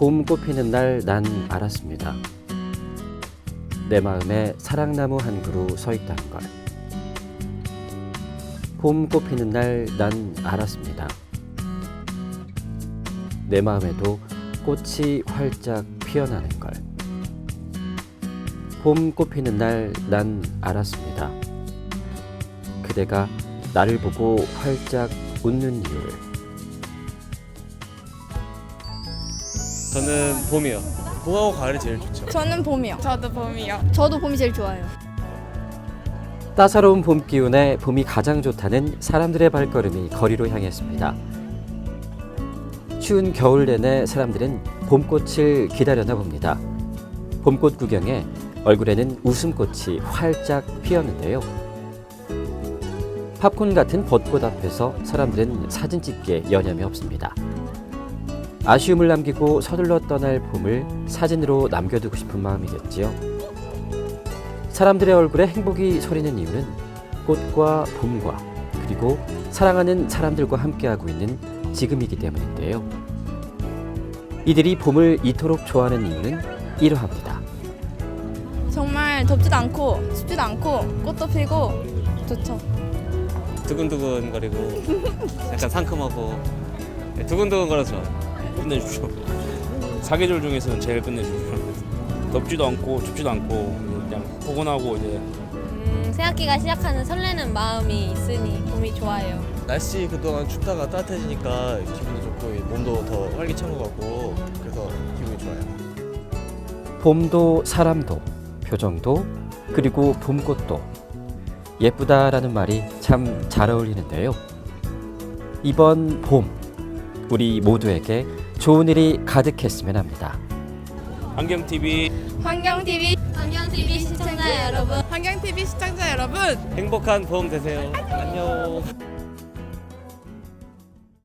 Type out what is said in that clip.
봄 꽃 피는 날 난 알았습니다. 내 마음에 사랑나무 한 그루 서 있다는 걸. 봄 꽃 피는 날 난 알았습니다. 내 마음에도 꽃이 활짝 피어나는 걸. 봄 꽃 피는 날 난 알았습니다. 그대가 나를 보고 활짝 웃는 이유를. 저는 봄이요. 봄하고 가을이 제일 좋죠. 저는 봄이요. 저도 봄이요. 저도 봄이 제일 좋아요. 따사로운 봄 기운에 봄이 가장 좋다는 사람들의 발걸음이 거리로 향했습니다. 추운 겨울 내내 사람들은 봄꽃을 기다려나 봅니다. 봄꽃 구경에 얼굴에는 웃음꽃이 활짝 피었는데요. 팝콘 같은 벚꽃 앞에서 사람들은 사진 찍기에 여념이 없습니다. 아쉬움을 남기고 서둘러 떠날 봄을 사진으로 남겨두고 싶은 마음이겠지요. 사람들의 얼굴에 행복이 서리는 이유는 꽃과 봄과 그리고 사랑하는 사람들과 함께하고 있는 지금이기 때문인데요. 이들이 봄을 이토록 좋아하는 이유는 이러합니다. 정말 덥지도 않고 춥지도 않고 꽃도 피고 좋죠. 두근두근거리고 약간 상큼하고 네, 두근두근거려서 좋아요. 끝내주죠. 사계절 중에서는 제일 끝내주죠. 덥지도 않고 춥지도 않고 그냥 포근하고 이제 음, 새학기가 시작하는 설레는 마음이 있으니 봄이 좋아요. 날씨 그동안 춥다가 따뜻해지니까 기분도 좋고 몸도 더 활기찬 것 같고 그래서 기분이 좋아요. 봄도 사람도 표정도 그리고 봄꽃도 예쁘다라는 말이 참 잘 어울리는데요. 이번 봄 우리 모두에게 좋은 일이 가득했으면 합니다. 환경 TV 환경 TV 환경TV 시청자 여러분. 환경TV 시청자 여러분. 행복한 봄 되세요. 안녕.